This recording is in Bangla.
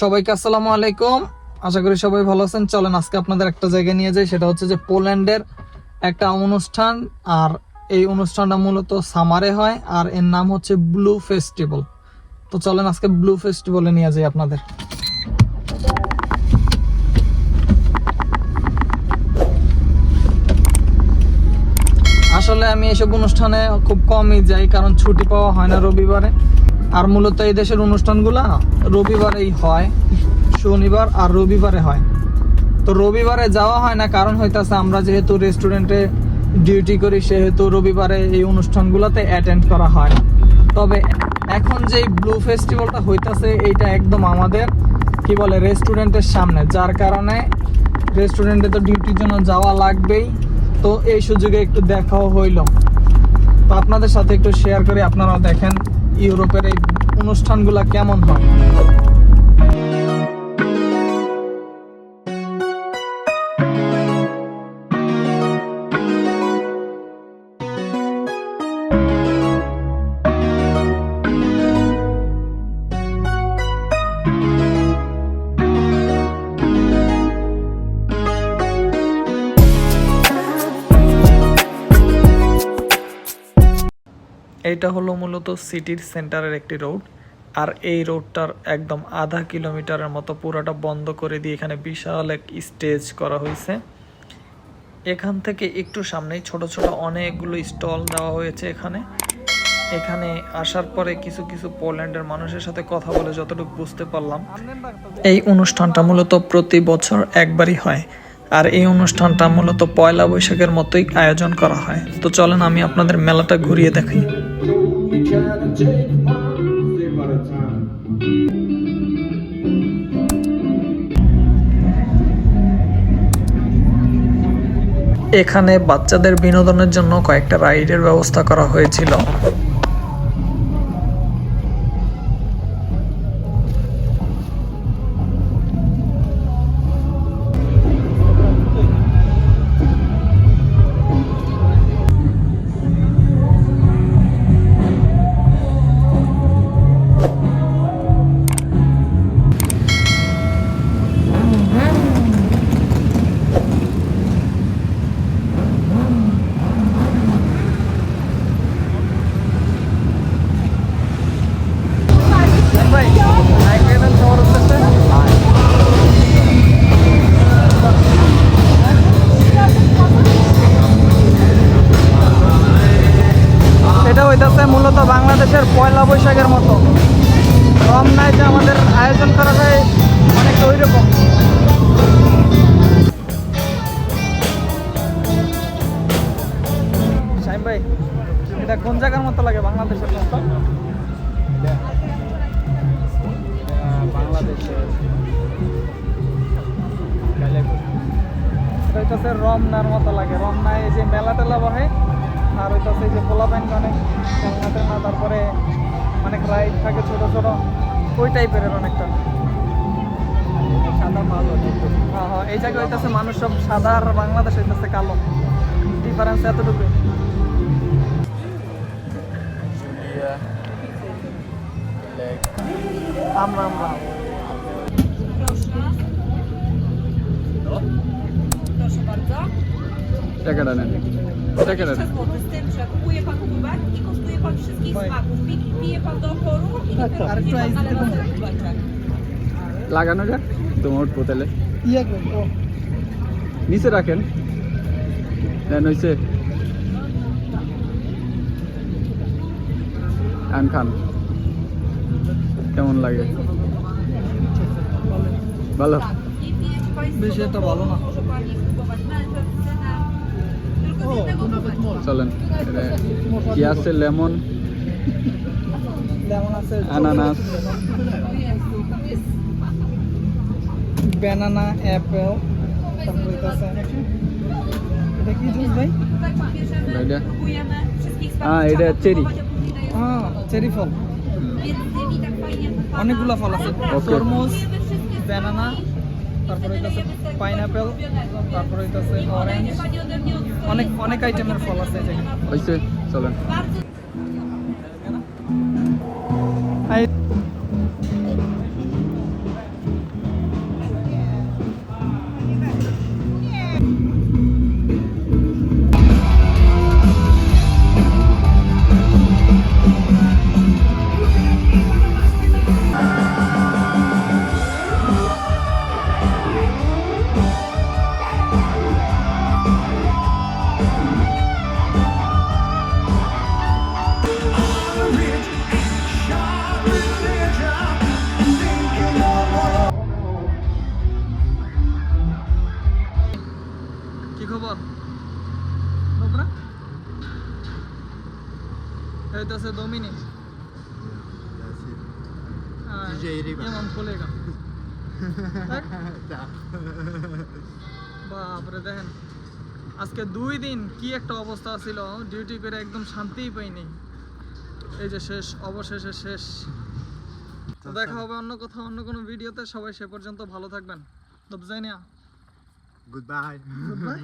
সবাইকে আসসালামু আলাইকুম। আশা করি সবাই ভালো আছেন। চলেন আজকে আপনাদের একটা জায়গায় নিয়ে যাই। সেটা হচ্ছে যে পোল্যান্ডের একটা অনুষ্ঠান, আর এই অনুষ্ঠানটা মূলত সামারে হয়, আর এর নাম হচ্ছে ব্লু ফেস্টিভ্যাল। তো চলেন আজকে ব্লু ফেস্টিভ্যালে নিয়ে যাই আপনাদের। আসলে আমি এসব অনুষ্ঠানে খুব কমই যাই, কারণ ছুটি পাওয়া হয় না রবিবারে। আর মূলত এই দেশের অনুষ্ঠানগুলা রবিবারেই হয়, শনিবার আর রবিবারে হয়। তো রবিবারে যাওয়া হয় না, কারণ হইতাছে আমরা যেহেতু রেস্টুরেন্টে ডিউটি করি, সেহেতু রবিবারে এই অনুষ্ঠানগুলোতে অ্যাটেন্ড করা হয়। তবে এখন যে ব্লু ফেস্টিভ্যালটা হইতাছে, এইটা একদম আমাদের, কি বলে রেস্টুরেন্টের সামনে। যার কারণে রেস্টুরেন্টে তো ডিউটির জন্য যাওয়া লাগবেই। তো এই সুযোগে একটু দেখাও হইল। তো আপনাদের সাথে একটু শেয়ার করি, আপনারাও দেখেন। ইউরোপের এই অনুষ্ঠানগুলা কেমন হয়? এইটা হলো মূলত সিটির সেন্টারের একটি রোড, আর এই রোডটার একদম আধা কিলোমিটারের মতো পুরোটা বন্ধ করে দিয়ে এখানে বিশাল এক স্টেজ করা হয়েছে। এখান থেকে একটু সামনেই ছোট ছোট অনেকগুলো স্টল দেওয়া হয়েছে এখানে। এখানে আসার পরে কিছু কিছু পোল্যান্ডের মানুষের সাথে কথা বলে যতটুকু বুঝতে পারলাম, এই অনুষ্ঠানটা মূলত প্রতি বছর একবারই হয়, আর এই অনুষ্ঠানটা মূলত পয়লা বৈশাখের মতোই আয়োজন করা হয়। তো চলেন আমি আপনাদের মেলাটা ঘুরিয়ে দেখাই। এখানে বাচ্চাদের বিনোদনের জন্য কয়েকটা রাইডের ব্যবস্থা করা হয়েছিল। হইতাছে মূলত বাংলাদেশের পয়লা বৈশাখের মতো। রম নাই যে আমাদের আয়োজন করা হয় অনেকটা ওই রকম ভাই এটা কোন জায়গার মতো লাগে বাংলাদেশের মতো? বাংলাদেশের এটা হইতাছে রমনার মতো লাগে। রমনায় যে মেলা টেলা বহে আর হইতাছে যে পোলা প্যান্ট অনেক খেলনা টেলনা তারপরে অনেক রাইড থাকে ছোট ছোট ওই টাইপের অনেকটা। সাদা ভালো হ্যাঁ হ্যাঁ এই জায়গায় হইতাছে মানুষ সব সাদা আর বাংলাদেশ হইতাছে কালো। ডিফারেন্স এতটুকু। আমরা আমরা. টাকাটা নেন। টাকাটা 20 zł, z tym, że kupuje pan kubek i kosztuje pan wszystkich smaków. Pi- Pije pan do oporu i Ale później to pan tylko- sobie kubeczek. লাগানো যাক তোমার বোতলে ইয়ে নিচে রাখেন দেন হইছে আন খান কেমন লাগে ভালো I pijecie państwo Wiesz, চলেন এটা কি আছে লেমন আনানাস ব্যানানা অ্যাপেল এটা কি জুস ভাই a później daje হ্যাঁ চেরি ফল. অনেকগুলো ফল আছে. তরমুজ ব্যানানা তারপরে হইতাছে পাইনাপেল তারপরে হইতাছে অরেঞ্জ অনেক অনেক আইটেমের ফল আছে এখানে হইছে চলেন। আমরা। হইতেছে দমিনী। এমন খোলেগা বাপরে দেখেন। আজকে দুই দিন কি একটা অবস্থা ছিল ডিউটি করে একদম শান্তিই পাইনি। এই যে শেষ অবশেষে শেষ। দেখা হবে অন্য কোথাও অন্য কোনো ভিডিওতে। সবাই সে পর্যন্ত ভালো থাকবেন। দবজাইনিয়া গুড বাই গুড বাই